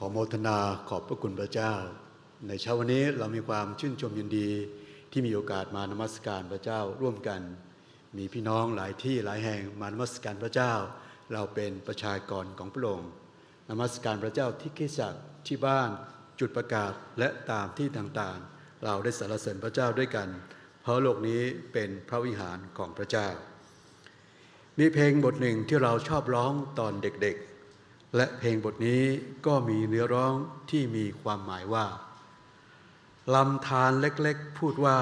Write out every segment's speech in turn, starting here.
ขอโมทนาขอบพระคุณพระเจ้า ในเช้าวันนี้เรามีความชื่นชมยินดีที่มีโอกาสมานมัสการพระเจ้าร่วมกัน มีพี่น้องหลายที่หลายแห่งมานมัสการพระเจ้า เราเป็นประชากรของพระองค์นมัสการพระเจ้าที่คริสักที่บ้านจุดประกาศและตามที่ต่างๆ เราได้สรรเสริญพระเจ้าด้วยกัน เพราะโลกนี้เป็นพระวิหารของพระเจ้า มีเพลงบทหนึ่งที่เราชอบร้องตอนเด็กๆ และเพลงบทนี้ก็มีเนื้อร้องที่มีความหมายว่าลำธารเล็กๆ พูดว่า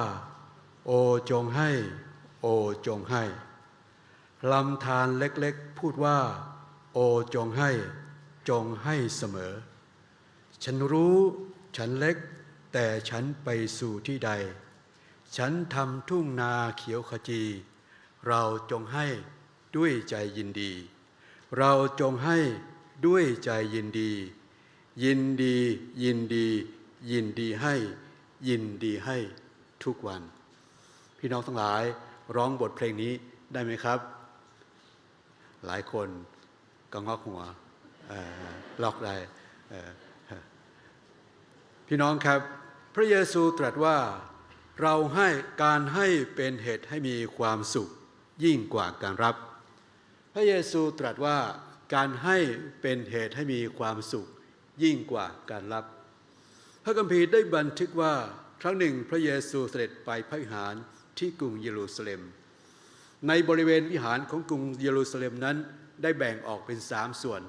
โอจงให้ โอจงให้ลำธารเล็กๆ พูดว่า โอจงให้ จงให้เสมอ ฉันรู้ฉันเล็ก แต่ฉันไปสู่ที่ใด ฉันทำทุ่งนาเขียวขจี เราจงให้ด้วยใจยินดี เราจงให้ ด้วยใจยินดี ยินดียินดี ยินดีให้ ยินดีให้ทุกวัน พี่น้องทั้งหลายร้องบทเพลงนี้ได้ไหมครับ หลายคนก็งอกหัวเอ่อลอกได้พี่น้องครับ พระเยซูตรัสว่าเราให้การให้เป็นเหตุให้มีความสุขยิ่งกว่าการรับ พระเยซูตรัสว่า การให้เป็นเหตุให้มีความสุขยิ่งกว่าการรับ พระคัมภีร์ได้บันทึกว่าครั้งหนึ่งพระเยซูเสด็จไปพระวิหารที่กรุงเยรูซาเล็ม ในบริเวณวิหารของกรุงเยรูซาเล็มนั้นได้แบ่งออกเป็นสามส่วน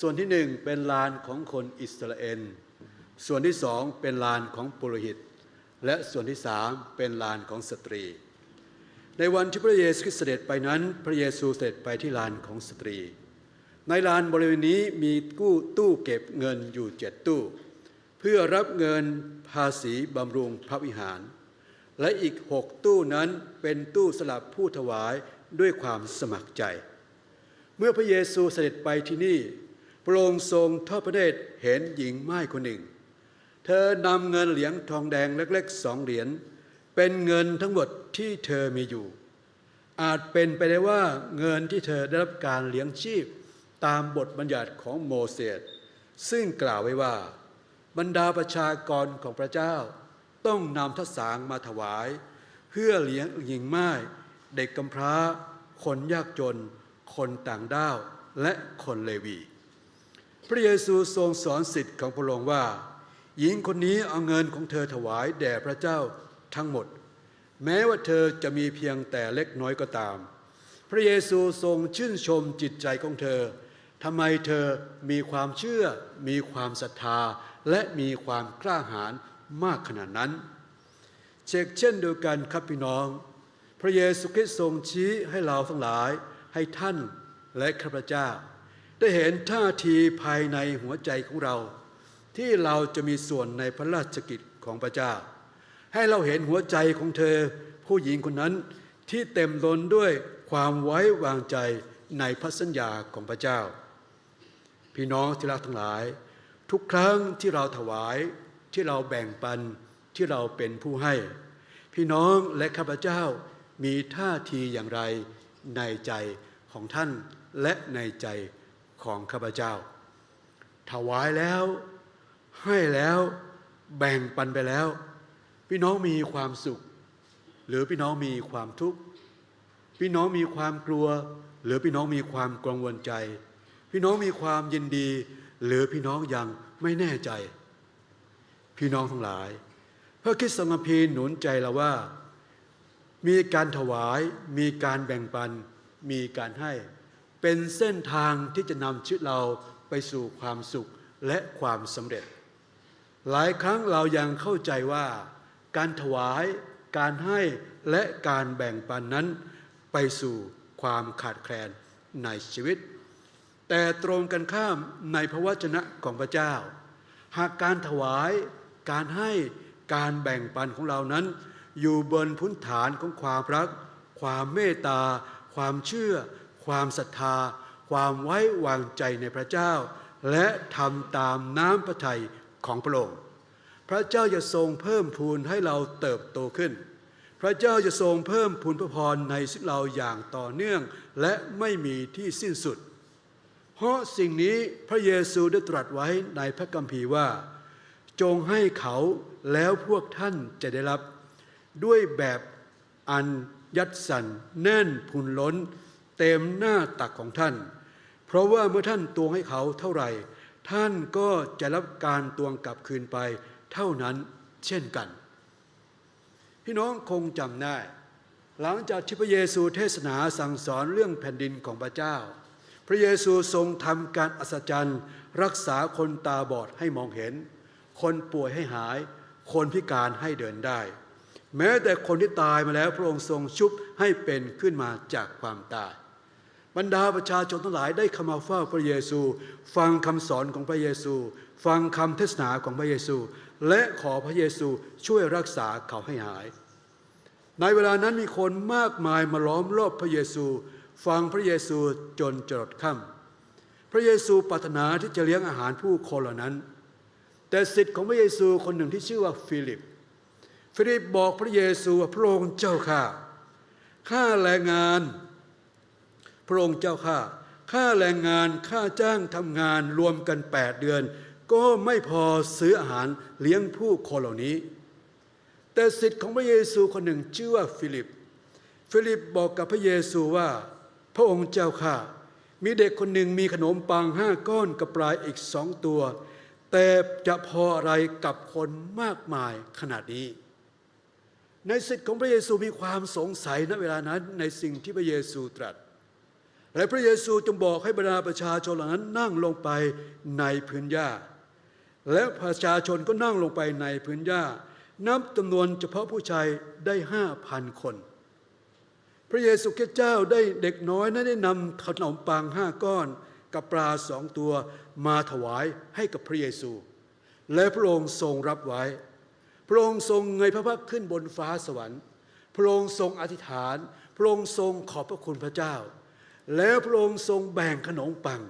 ส่วนที่หนึ่งเป็นลานของคนอิสราเอล ส่วนที่สองเป็นลานของปุโรหิต และส่วนที่สามเป็นลานของสตรี ในวันที่พระเยซูเสด็จไปนั้น พระเยซูเสด็จไปที่ลานของสตรี ในลานบริเวณนี้มีกู้ตู้เก็บเงินอยู่เจ็ดตู้ เพื่อรับเงินภาษีบำรุงพระวิหาร และอีกหกตู้นั้นเป็นตู้สลับผู้ถวายด้วยความสมัครใจ เมื่อพระเยซูเสด็จไปที่นี่พระองค์ทรงทอดพระเนตรเห็นหญิงไม้คนหนึ่ง เธอนำเงินเหรียญทองแดงเล็กๆสองเหรียญเป็นเงินทั้งหมดที่เธอมีอยู่ อาจเป็นไปได้ว่าเงินที่เธอได้รับการเลี้ยงชีพ ตามบทบัญญัติของโมเสสซึ่งกล่าวไว้ว่า บรรดาประชากรของพระเจ้า ต้องนำทัศสางมาถวาย เพื่อเลี้ยงหญิงไม้เด็กกำพร้า คนยากจน คนต่างด้าว และคนเลวี พระเยซูทรงสอนสิทธิ์ของพระองค์ว่า หญิงคนนี้เอาเงินของเธอถวายแด่พระเจ้าทั้งหมด แม้ว่าเธอจะมีเพียงแต่เล็กน้อยก็ตาม พระเยซูทรงชื่นชมจิตใจของเธอ ทำไมเธอมีความเชื่อ มีความศรัทธา และมีความกล้าหาญมากขนาดนั้นเชกเช่นเดียวกันครับพี่น้อง พระเยซูคริสต์ทรงชี้ให้เราทั้งหลายให้ท่านและข้าพเจ้า ได้เห็นท่าทีภายในหัวใจของเรา ที่เราจะมีส่วนในพระราชกิจของพระเจ้า ให้เราเห็นหัวใจของเธอ ผู้หญิงคนนั้นที่เต็มล้นด้วยความไว้วางใจในพระสัญญาของพระเจ้า พี่น้องที่รักทั้งหลาย ทุกครั้งที่เราถวายที่เราแบ่งปันที่เราเป็นผู้ให้ พี่น้องและข้าพเจ้ามีท่าทีอย่างไรในใจของท่านและในใจของข้าพเจ้า ถวายแล้ว ให้แล้วแบ่งปันไปแล้ว พี่น้องมีความสุข หรือพี่น้องมีความทุกข์พี่น้องมีความกลัว หรือพี่น้องมีความกังวลใจ พี่น้องมีความยินดี หรือพี่น้องยังไม่แน่ใจ พี่น้องทั้งหลาย พระคริสตสังฆพีหนุนใจเราว่า มีการถวาย มีการแบ่งปัน มีการให้ เป็นเส้นทางที่จะนำชีวิตเราไปสู่ความสุขและความสำเร็จ หลายครั้งเรายังเข้าใจว่า การถวาย การให้และการแบ่งปันนั้น ไปสู่ความขาดแคลนในชีวิต แต่ตรงกันข้ามในพระวจนะของพระเจ้า หากการถวายการให้การแบ่งปันของเรานั้น อยู่บนพื้นฐานของความรัก ความเมตตา ความเชื่อ ความศรัทธา ความไว้วางใจในพระเจ้า และทำตามน้ำพระทัยของพระองค์พระเจ้าจะทรงเพิ่มพูนให้เราเติบโตขึ้น พระเจ้าจะทรงเพิ่มพูนพระพรในชีวิตเราอย่างต่อเนื่อง และไม่มีที่สิ้นสุด หราะสิ่งนี้พระเยซูได้ตรัสไว้ในพระคัมภีร์ว่า จงให้เขาแล้วพวกท่านจะได้รับ ด้วยแบบอันยัดสันแน่นพุนล้น เต็มหน้าตักของท่าน เพราะว่าเมื่อท่านตวงให้เขาเท่าไหร่ ท่านก็จะรับการตวงกลับคืนไปเท่านั้นเช่นกัน พี่น้องคงจำได้ หลังจากที่พระเยซูเทศนาสั่งสอนเรื่องแผ่นดินของพระเจ้า ระเยซูทรงทำการอัศจรรย์ รักษาคนตาบอดให้มองเห็น คนป่วยให้หาย คนพิการให้เดินได้ แม้แต่คนที่ตายมาแล้วพระองค์ทรงชุบให้เป็นขึ้นมาจากความตายบรรดาประชาชนทั้งหลายได้เข้ามาเฝ้าพระเยซู ฟังคำสอนของพระเยซู ฟังคำเทศนาของพระเยซู และขอพระเยซูช่วยรักษาเขาให้หาย ในเวลานั้นมีคนมากมายมาล้อมรอบพระเยซู ฟังพระเยซูจนจรดค่ำพระเยซูปรารถนาที่จะเลี้ยงอาหารผู้คนเหล่านั้น แต่สิทธิ์ของพระเยซูคนหนึ่งที่ชื่อว่าฟิลิป ฟิลิปบอกพระเยซูว่าพระองค์เจ้าข้าค่าแรงงาน พระองค์เจ้าข้าค่าแรงงานค่าจ้างทำงานรวมกัน 8 เดือน ก็ไม่พอซื้ออาหารเลี้ยงผู้คนเหล่านี้ แต่สิทธิ์ของพระเยซูคนหนึ่งชื่อว่าฟิลิป ฟิลิปบอกกับพระเยซูว่า พระองค์เจ้าข้ามีเด็กคนหนึ่งมีขนมปังห้าก้อนกับปลายอีกสองตัว แต่จะพออะไรกับคนมากมายขนาดนี้ ในสิทธิ์ของพระเยซูมีความสงสัยณเวลานั้นในสิ่งที่พระเยซูตรัส และพระเยซูจึงบอกให้บรรดาประชาชนเหล่านั้นนั่งลงไปในพื้นหญ้า และประชาชนก็นั่งลงไปในพื้นหญ้านับจำนวนเฉพาะผู้ชายได้ห้าพันคน พระเยซูคริสต์เจ้าได้เด็กน้อยนั้นได้นำขนมปังห้าก้อน กับปลาสองตัวมาถวายให้กับพระเยซู และพระองค์ทรงรับไว้ พระองค์ทรงเงยพระพักขึ้นบนฟ้าสวรรค์ พระองค์ทรงอธิษฐาน พระองค์ทรงขอบพระคุณพระเจ้า แล้วพระองค์ทรงแบ่งขนมปัง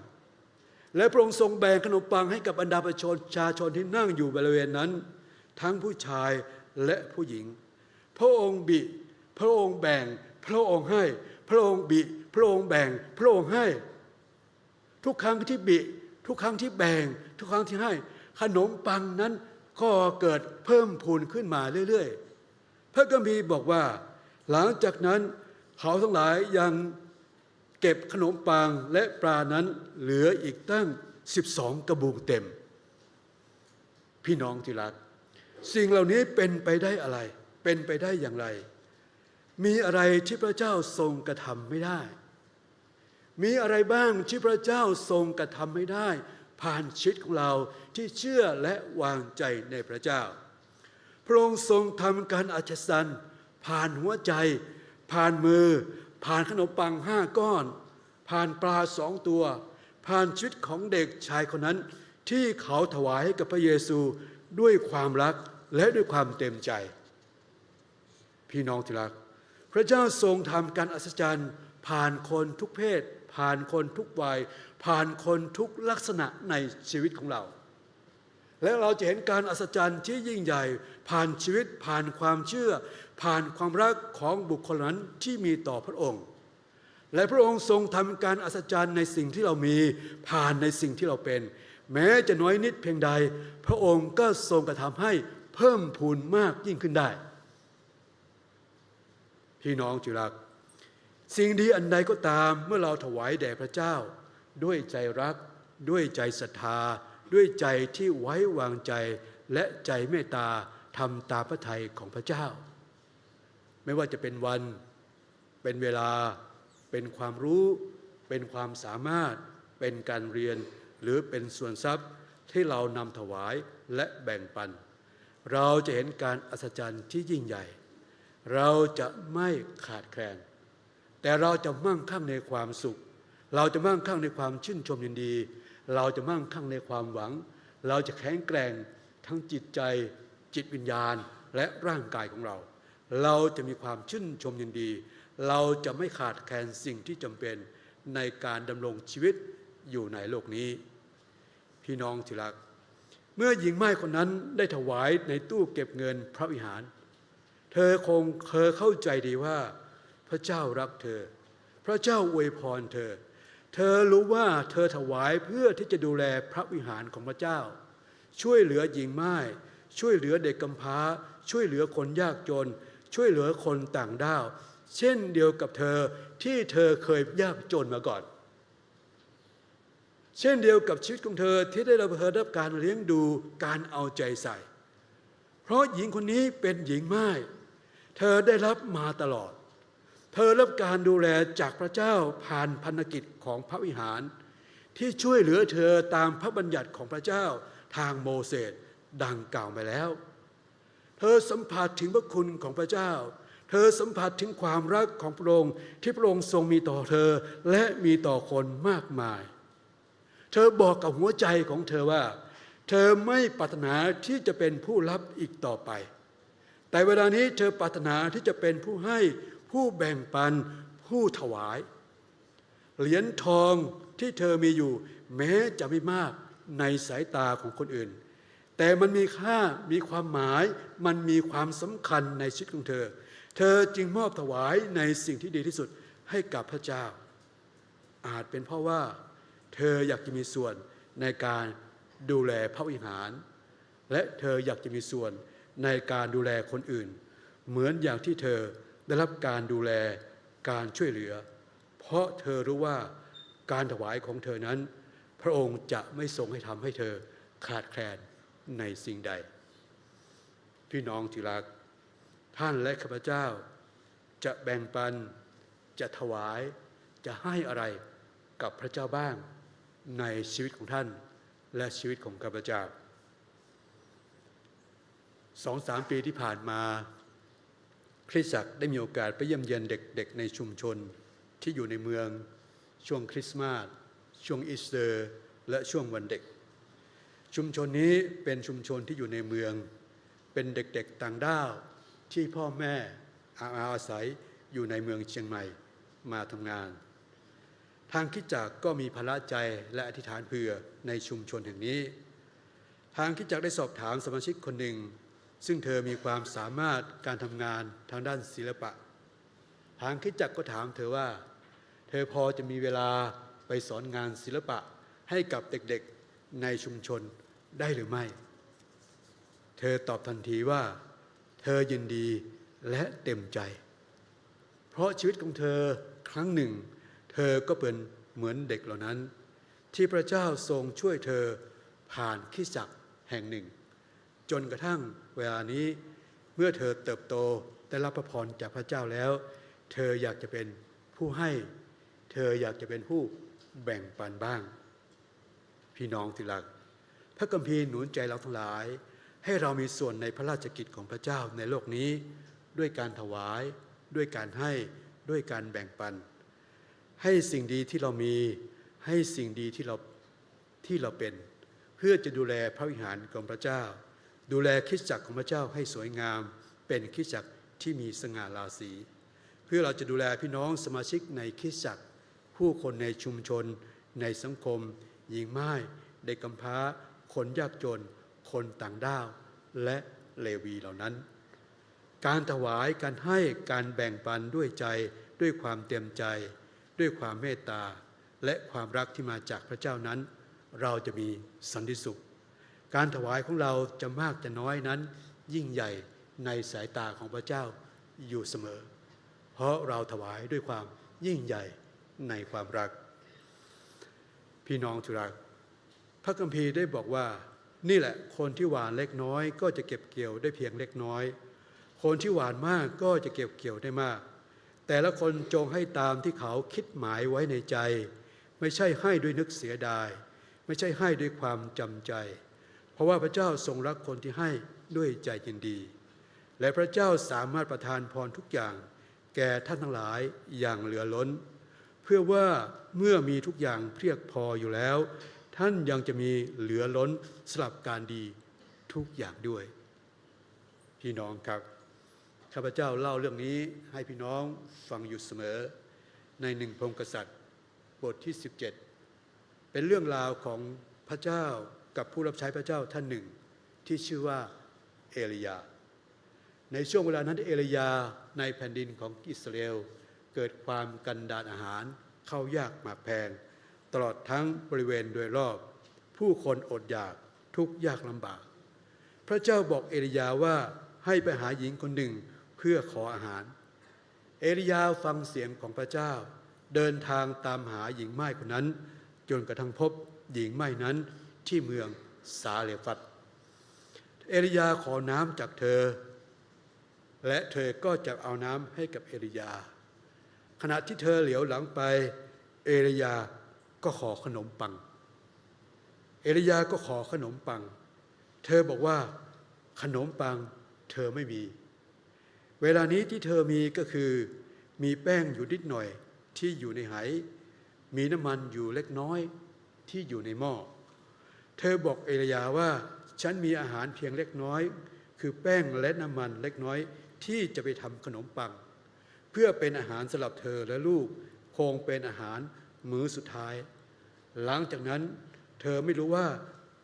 และพระองค์ทรงแบ่งขนมปังให้กับบรรดาประชาชนที่นั่งอยู่บริเวณนั้น ทั้งผู้ชายและผู้หญิง พระองค์บิ พระองค์แบ่ง พระองค์ให้ พระองค์บิ พระองค์แบ่ง พระองค์ให้ ทุกครั้งที่บิ ทุกครั้งที่แบ่ง ทุกครั้งที่ให้ ขนมปังนั้นก็เกิดเพิ่มพูนขึ้นมาเรื่อยๆ พระกัมภีบอกว่า หลังจากนั้นเขาทั้งหลายยังเก็บขนมปังและปลานั้นเหลืออีกตั้ง 12 กระบุงเต็ม พี่น้องที่รัก สิ่งเหล่านี้เป็นไปได้อะไร เป็นไปได้อย่างไร มีอะไรที่พระเจ้าทรงกระทำไม่ได้ มีอะไรบ้างที่พระเจ้าทรงกระทำไม่ได้ ผ่านชีวิตของเราที่เชื่อและวางใจในพระเจ้า พระองค์ทรงทำการอัศจรรย์ผ่านหัวใจ ผ่านมือ ผ่านขนมปังห้าก้อน ผ่านปลาสองตัว ผ่านชีวิตของเด็กชายคนนั้น ที่เขาถวายให้กับพระเยซูด้วยความรักและด้วยความเต็มใจ พี่น้องที่รัก พระเจ้าทรงทำการอัศจรรย์ ผ่านคนทุกเพศ ผ่านคนทุกวัย ผ่านคนทุกลักษณะในชีวิตของเรา และเราจะเห็นการอัศจรรย์ที่ยิ่งใหญ่ ผ่านชีวิตผ่านความเชื่อ ผ่านความรักของบุคคลนั้นที่มีต่อพระองค์ และพระองค์ทรงทำการอัศจรรย์ในสิ่งที่เรามีผ่านในสิ่งที่เราเป็น แม้จะน้อยนิดเพียงใด พระองค์ก็ทรงกระทำให้เพิ่มพูนมากยิ่งขึ้นได้ พี่น้องจิรัก สิ่งดีอันใดก็ตามเมื่อเราถวายแด่พระเจ้า ด้วยใจรัก ด้วยใจศรัทธา ด้วยใจที่ไว้วางใจและใจเมตตาทำตามพระทัยของพระเจ้า ไม่ว่าจะเป็นวัน เป็นเวลา เป็นความรู้ เป็นความสามารถ เป็นการเรียน หรือเป็นส่วนทรัพย์ที่เรานำถวายและแบ่งปัน เราจะเห็นการอัศจรรย์ที่ยิ่งใหญ่ เราจะไม่ขาดแคลน แต่เราจะมั่งคั่งในความสุข เราจะมั่งคั่งในความชื่นชมยินดี เราจะมั่งคั่งในความหวัง เราจะแข็งแกร่งทั้งจิตใจ จิตวิญญาณและร่างกายของเรา เราจะมีความชื่นชมยินดี เราจะไม่ขาดแคลนสิ่งที่จำเป็นในการดำรงชีวิตอยู่ในโลกนี้ พี่น้องที่รัก เมื่อหญิงไม้คนนั้นได้ถวายในตู้เก็บเงินพระวิหาร เธอคงเคยเข้าใจดีว่า พระเจ้ารักเธอ พระเจ้าอวยพรเธอ เธอรู้ว่าเธอถวายเพื่อที่จะดูแลพระวิหารของพระเจ้า ช่วยเหลือหญิงไม้ช่วยเหลือเด็กกำพร้า ช่วยเหลือคนยากจน ช่วยเหลือคนต่างด้าว เช่นเดียวกับเธอที่เธอเคยยากจนมาก่อน เช่นเดียวกับชีวิตของเธอที่ได้รับเธอรับการเลี้ยงดูการเอาใจใส่ เพราะหญิงคนนี้เป็นหญิงไม้ เธอได้รับมาตลอด เธอรับการดูแลจากพระเจ้าผ่านพันธกิจของพระวิหาร ที่ช่วยเหลือเธอตามพระบัญญัติของพระเจ้าทางโมเสสดังกล่าวมาแล้ว เธอสัมผัสถึงพระคุณของพระเจ้า เธอสัมผัสถึงความรักของพระองค์ที่พระองค์ทรงมีต่อเธอและมีต่อคนมากมาย เธอบอกกับหัวใจของเธอว่า เธอไม่ปรารถนาที่จะเป็นผู้รับอีกต่อไป แต่เวลานี้เธอปรารถนาที่จะเป็นผู้ให้ผู้แบ่งปันผู้ถวาย เหรียญทองที่เธอมีอยู่ แม้จะไม่มากในสายตาของคนอื่น แต่มันมีค่ามีความหมาย มันมีความสำคัญในชีวิตของเธอ เธอจึงมอบถวายในสิ่งที่ดีที่สุดให้กับพระเจ้า อาจเป็นเพราะว่า เธออยากจะมีส่วนในการดูแลพระวิหาร และเธออยากจะมีส่วน ในการดูแลคนอื่น เหมือนอย่างที่เธอได้รับการดูแลการช่วยเหลือ เพราะเธอรู้ว่าการถวายของเธอนั้น พระองค์จะไม่ทรงให้ทำให้เธอขาดแคลนในสิ่งใด พี่น้องที่รัก ท่านและข้าพเจ้า จะแบ่งปัน จะถวาย จะให้อะไรกับพระเจ้าบ้างในชีวิตของท่านและชีวิตของข้าพเจ้า สองสามปีที่ผ่านมา คริสตจักรได้มีโอกาสไปเยี่ยมเยียนเด็กๆในชุมชนที่อยู่ในเมืองช่วงคริสต์มาสช่วงอีสเตอร์ และช่วงวันเด็ก ชุมชนนี้เป็นชุมชนที่อยู่ในเมือง เป็นเด็กๆต่างด้าวที่พ่อแม่อาอาศัยอยู่ในเมืองเชียงใหม่มาทำงาน ทางคิดจักรก็มีภาระใจและอธิษฐานเผื่อในชุมชนแห่งนี้ ทางคิดจักรได้สอบถามสมาชิกคนหนึ่ง ซึ่งเธอมีความสามารถการทำงานทางด้านศิลปะ ทางคิดจักก็ถามเธอว่า เธอพอจะมีเวลาไปสอนงานศิลปะให้กับเด็กๆในชุมชนได้หรือไม่ เธอตอบทันทีว่า เธอยินดีและเต็มใจ เพราะชีวิตของเธอครั้งหนึ่ง เธอก็เป็นเหมือนเด็กเหล่านั้น ที่พระเจ้าทรงช่วยเธอผ่านขีจักแห่งหนึ่ง จนกระทั่งเวลานี้เมื่อเธอเติบโตได้รับพระพรจากพระเจ้าแล้ว เธออยากจะเป็นผู้ให้ เธออยากจะเป็นผู้แบ่งปันบ้าง พี่น้องที่รัก พระกัมพีหนุนใจเราทั้งหลาย ให้เรามีส่วนในพระราชกิจของพระเจ้าในโลกนี้ ด้วยการถวาย ด้วยการให้ด้วยการแบ่งปัน ให้สิ่งดีที่เรามีให้สิ่งดีที่เราที่เราเป็น เพื่อจะดูแลพระวิหารของพระเจ้า ดูแลคิสจักรของพระเจ้าให้สวยงาม เป็นคิสจักรที่มีสง่าราศีเพื่อเราจะดูแลพี่น้องสมาชิกในคิสจักร ผู้คนในชุมชน ในสังคม หญิงไม้เด็กกำพร้า คนยากจน คนต่างด้าว และเลวีเหล่านั้น การถวายการให้การแบ่งปันด้วยใจด้วยความเต็มใจ ด้วยความเมตตา และความรักที่มาจากพระเจ้านั้น เราจะมีสันติสุข การถวายของเราจะมากจะน้อยนั้น ยิ่งใหญ่ในสายตาของพระเจ้าอยู่เสมอ เพราะเราถวายด้วยความยิ่งใหญ่ในความรัก พี่น้องทุรัก พระคัมภีร์ได้บอกว่า นี่แหละคนที่หวานเล็กน้อย ก็จะเก็บเกี่ยวได้เพียงเล็กน้อย คนที่หวานมากก็จะเก็บเกี่ยวได้มาก แต่ละคนจงให้ตามที่เขาคิดหมายไว้ในใจ ไม่ใช่ให้ด้วยนึกเสียดาย ไม่ใช่ให้ด้วยความจำใจ เพราะว่าพระเจ้าทรงรักคนที่ให้ด้วยใจยินดี และพระเจ้าสามารถประทานพรทุกอย่าง แก่ท่านทั้งหลายอย่างเหลือล้น เพื่อว่าเมื่อมีทุกอย่างเพียงพออยู่แล้ว ท่านยังจะมีเหลือล้นสลับการดีทุกอย่างด้วย พี่น้องครับข้าพเจ้าเล่าเรื่องนี้ให้พี่น้องฟังอยู่เสมอ ในหนึ่งพงกษัตริย์บทที่ 17 เป็นเรื่องราวของพระเจ้า กับผู้รับใช้พระเจ้าท่านหนึ่ง ที่ชื่อว่าเอลียา ในช่วงเวลานั้นเอลียาในแผ่นดินของอิสราเอลเกิดความกันดานอาหารเข้ายากหมากแพง ตลอดทั้งบริเวณโดยรอบ ผู้คนอดอยากทุกยากลำบาก พระเจ้าบอกเอลียาว่าให้ไปหาหญิงคนหนึ่งเพื่อขออาหาร เอลียาฟังเสียงของพระเจ้า เดินทางตามหาหญิงไม้คนนั้น จนกระทั่งพบหญิงไม้นั้น ที่เมืองสาเลฟัดเอลียาขอน้ำจากเธอ และเธอก็จะเอาน้ำให้กับเอลียา ขณะที่เธอเหลียวหลังไป เอลียาก็ขอขนมปัง เอลียาก็ขอขนมปัง เธอบอกว่าขนมปังเธอไม่มี เวลานี้ที่เธอมีก็คือ มีแป้งอยู่นิดหน่อยที่อยู่ในไหมีน้ำมันอยู่เล็กน้อยที่อยู่ในหม้อ เธอบอกเอลียาว่า ฉันมีอาหารเพียงเล็กน้อย คือแป้งและน้ำมันเล็กน้อยที่จะไปทำขนมปัง เพื่อเป็นอาหารสำหรับเธอและลูกคงเป็นอาหารมื้อสุดท้าย หลังจากนั้นเธอไม่รู้ว่า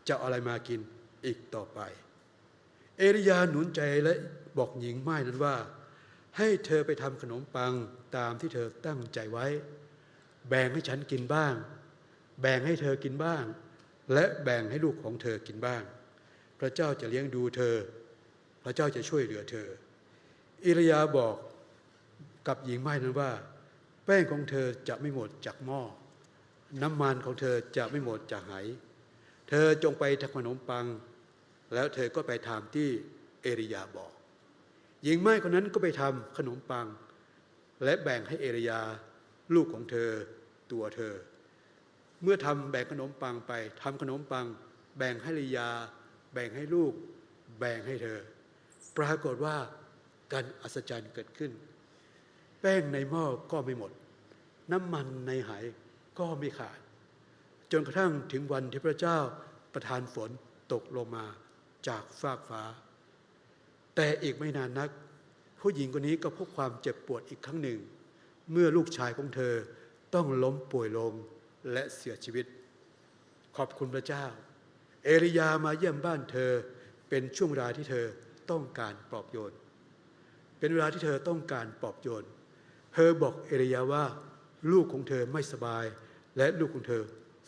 จะอาอะไรมากินอีกต่อไป เอลียาหนุนใจและบอกหญิงไม้นั้นว่า ให้เธอไปทำขนมปังตามที่เธอตั้งใจไว้ แบ่งให้ฉันกินบ้าง แบ่งให้เธอกินบ้าง และแบ่งให้ลูกของเธอกินบ้าง พระเจ้าจะเลี้ยงดูเธอ พระเจ้าจะช่วยเหลือเธอ อิรยาบอกกับหญิงไม้นั้นว่า แป้งของเธอจะไม่หมดจากหม้อ น้ำมันของเธอจะไม่หมดจากไหเธอจงไปทำขนมปัง แล้วเธอก็ไปทำที่เอริยาบอก หญิงไม้คนนั้นก็ไปทำขนมปัง และแบ่งให้เอริยา ลูกของเธอ ตัวเธอ เมื่อทำแบ่งขนมปังไปทำขนมปัง แบ่งให้เอริยา แบ่งให้ลูก แบ่งให้เธอ ปรากฏว่าการอัศจรรย์เกิดขึ้น แป้งในหม้อก็ไม่หมด น้ำมันในไหก็ไม่ขาด จนกระทั่งถึงวันที่พระเจ้าประทานฝนตกลงมาจากฟากฟ้า แต่อีกไม่นานนัก ผู้หญิงคนนี้ก็พบความเจ็บปวดอีกครั้งหนึ่ง เมื่อลูกชายของเธอต้องล้มป่วยลง และเสียชีวิต ขอบคุณพระเจ้า เอลียามาเยี่ยมบ้านเธอเป็นช่วงเวลาที่เธอต้องการปลอบโยน เป็นเวลาที่เธอต้องการปลอบโยน เธอบอกเอลียาว่าลูกของเธอไม่สบาย และลูกของเธอ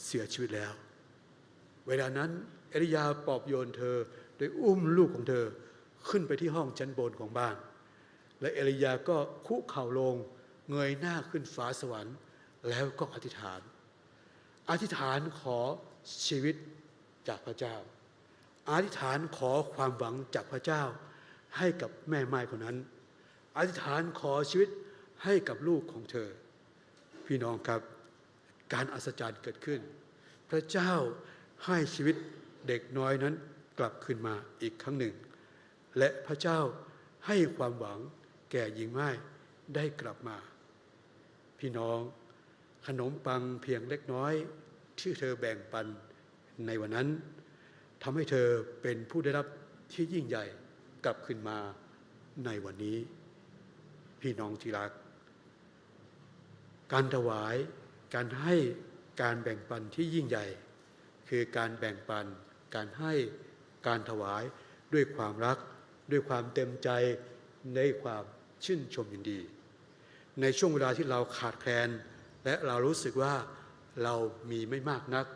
เสียชีวิตแล้ว เวลานั้นเอลียาปลอบโยนเธอโดยอุ้มลูกของเธอขึ้นไปที่ห้องชั้นบนของบ้าน และเอลียาก็คุกเข่าลง เงยหน้าขึ้นฟ้าสวรรค์ แล้วก็อธิษฐาน อธิษฐานขอชีวิตจากพระเจ้า อธิษฐานขอความหวังจากพระเจ้า ให้กับแม่ไม้คนนั้น อธิษฐานขอชีวิตให้กับลูกของเธอ พี่น้องครับการอัศจรรย์เกิดขึ้น พระเจ้าให้ชีวิตเด็กน้อยนั้นกลับขึ้นมาอีกครั้งหนึ่ง และพระเจ้าให้ความหวังแก่หญิงไม้ได้กลับมา พี่น้อง ขนมปังเพียงเล็กน้อยที่เธอแบ่งปันในวันนั้นทำให้เธอเป็นผู้ได้รับที่ยิ่งใหญ่กลับขึ้นมาในวันนี้ พี่น้องที่รัก การถวายการให้การแบ่งปันที่ยิ่งใหญ่ คือการแบ่งปัน การให้การถวายด้วยความรัก ด้วยความเต็มใจในความชื่นชมยินดี ในช่วงเวลาที่เราขาดแคลน และเรารู้สึกว่าเรามีไม่มากนัก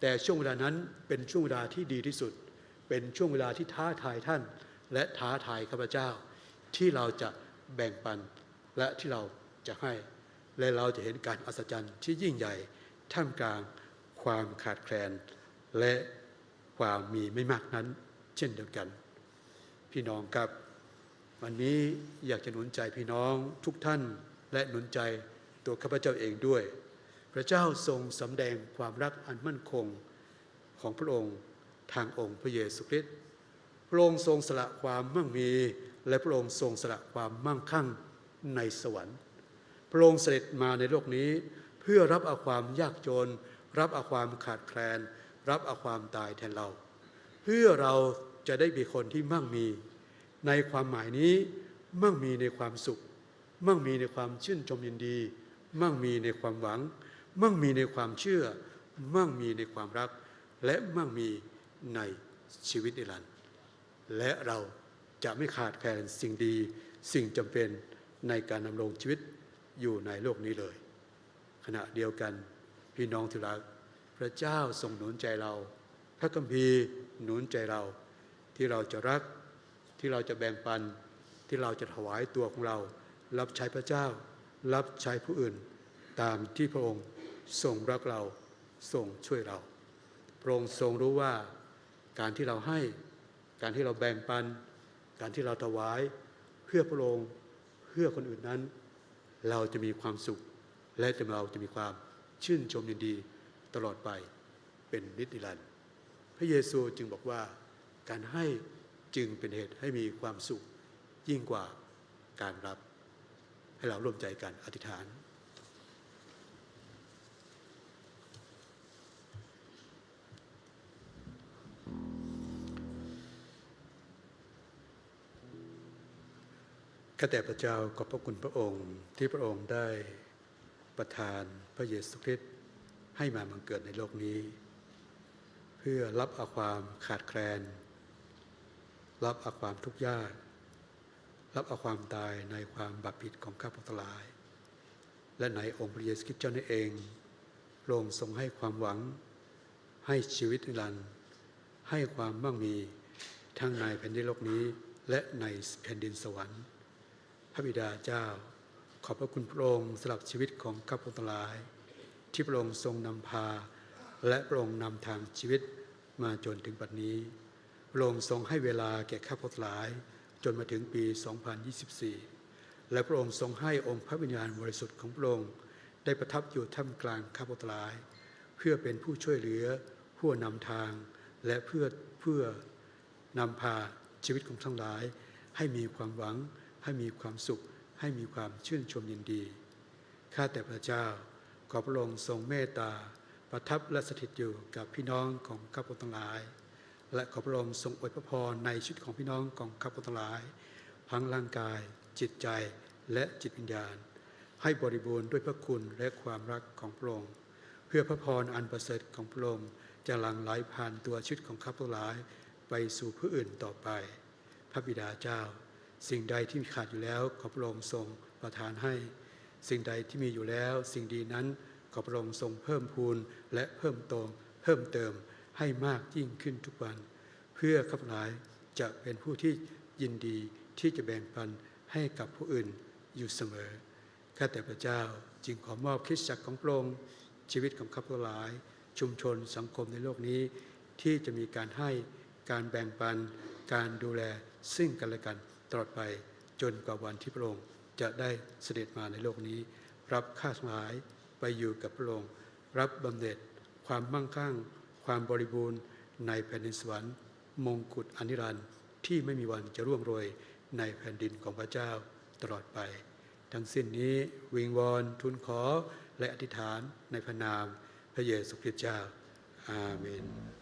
แต่ช่วงเวลานั้นเป็นช่วงเวลาที่ดีที่สุด เป็นช่วงเวลาที่ท้าทายท่าน และท้าทายข้าพเจ้า ที่เราจะแบ่งปันและที่เราจะให้ และเราจะเห็นการอัศจรรย์ที่ยิ่งใหญ่ท่ามกลางความขาดแคลน และความมีไม่มากนั้น เช่นเดียวกัน พี่น้องครับ วันนี้อยากจะหนุนใจพี่น้องทุกท่านและหนุนใจ ตัวข้าพเจ้าเองด้วย พระเจ้าทรงสำแดงความรักอันมั่นคงของพระองค์ทางองค์พระเยซูคริสต์พระองค์ทรงสละความมั่งมี และพระองค์ทรงสละความมั่งคั่งในสวรรค์ พระองค์เสด็จมาในโลกนี้ เพื่อรับเอาความยากจน รับเอาความขาดแคลน รับเอาความตายแทนเรา เพื่อเราจะได้เป็นคนที่มั่งมี ในความหมายนี้มั่งมีในความสุข มั่งมีในความชื่นชมยินดี มั่งมีในความหวัง มั่งมีในความเชื่อ มั่งมีในความรัก และมั่งมีในชีวิตนิรันดร์และเราจะไม่ขาดแคลนสิ่งดีสิ่งจำเป็นในการดำรงชีวิตอยู่ในโลกนี้เลย ขณะเดียวกันพพี่น้องที่รักพระเจ้าทรงหนุนใจเรา พระคัมภีร์หนุนใจเราที่เราจะรักที่เราจะแบ่งปันที่เราจะถวายตัวของเรา รับใช้พระเจ้า รับใช้ผู้อื่น ตามที่พระองค์ทรงรักเราทรงช่วยเรา พระองค์ทรงรู้ว่าการที่เราให้ การที่เราแบ่งปัน การที่เราถวาย เพื่อพระองค์เพื่อคนอื่นนั้น เราจะมีความสุข และจะเราจะมีความชื่นชมยินดีตลอดไปเป็นนิจนิรันดร์พระเยซูจึงบอกว่าการให้จึงเป็นเหตุให้มีความสุขยิ่งกว่าการรับ ให้เราร่วมใจกันอธิษฐาน ข้าแต่พระเจ้าขอบพระคุณพระองค์ที่พระองค์ได้ประทานพระเยซูคริสต์ให้มาบังเกิดในโลกนี้ เพื่อรับเอาความขาดแคลน รับเอาความทุกข์ยาก รับเอาความตายในความบาปผิดของข้าพเจ้าหลาย และในองค์พระเยซูคริสต์เจ้านั่นเองพระองค์ทรงให้ความหวัง ให้ชีวิตนิรันดร์ให้ความมั่งมีทั้งในแผ่นดินโลกนี้ และในแผ่นดินสวรรค์ พระบิดาเจ้า ขอบพระคุณพระองค์สำหรับชีวิตของข้าพเจ้าหลาย ที่พระองค์ทรงนำพา และพระองค์นำทางชีวิตมาจนถึงปัจจุบันนี้พระองค์ทรงให้เวลาแก่ข้าพเจ้าหลาย จนมาถึงปี 2024 และพระองค์ทรงให้องค์พระวิญญาณบริสุทธิ์ของพระองค์ได้ประทับอยู่ท่ามกลางข้าพเจ้าหลายเพื่อเป็นผู้ช่วยเหลือผู้นำทาง และเพื่อเพื่อนำพาชีวิตของทั้งหลาย ให้มีความหวัง ให้มีความสุข ให้มีความชื่นชมยินดี ข้าแต่พระเจ้า ขอพระองค์ทรงเมตตา ประทับและสถิตอยู่กับพี่น้องของข้าพเจ้าทั้งหลาย และขอพระองค์ทรงอวยพระพรในชีวิตของพี่น้องของข้าพเจ้าทั้งหลายทั้งร่างกาย จิตใจและจิตวิญญาณ ให้บริบูรณ์ด้วยพระคุณและความรักของพระองค์เพื่อพระพรอันประเสริฐของพระองค์จะหลั่งไหลผ่านตัวชีวิตของข้าพเจ้าทั้งหลาย ไปสู่ผู้อื่นต่อไป พระบิดาเจ้า สิ่งใดที่ขาดอยู่แล้วขอพระองค์ทรงประทานให้ สิ่งใดที่มีอยู่แล้ว สิ่งดีนั้นขอพระองค์ทรงเพิ่มพูนและเพิ่มโตมเพิ่มเติม ให้มากยิ่งขึ้นทุกวัน เพื่อข้าพเจ้าจะเป็นผู้ที่ยินดีที่จะแบ่งปันให้กับผู้อื่นอยู่เสมอข้าแต่พระเจ้าจึงขอมอบคิสจักรของพระองค์ชีวิตของข้าพเจ้าหลาย ชุมชนสังคมในโลกนี้ ที่จะมีการให้การแบ่งปัน การดูแลซึ่งกันและกันตลอดไปจนกว่าวันที่พระองค์จะได้เสด็จมาในโลกนี้ รับข้าทั้งหลายไปอยู่กับพระองค์รับบำเหน็จความมั่งคั่ง ความบริบูรณ์ในแผ่นดินสวรรค์ มงกุฎอนิรันดร์ที่ไม่มีวันจะร่วงโรยในแผ่นดินของพระเจ้าตลอดไป ทั้งสิ้นนี้วิงวอนทูลขอและอธิษฐานในพระนามพระเยซูคริสต์เจ้า อาเมน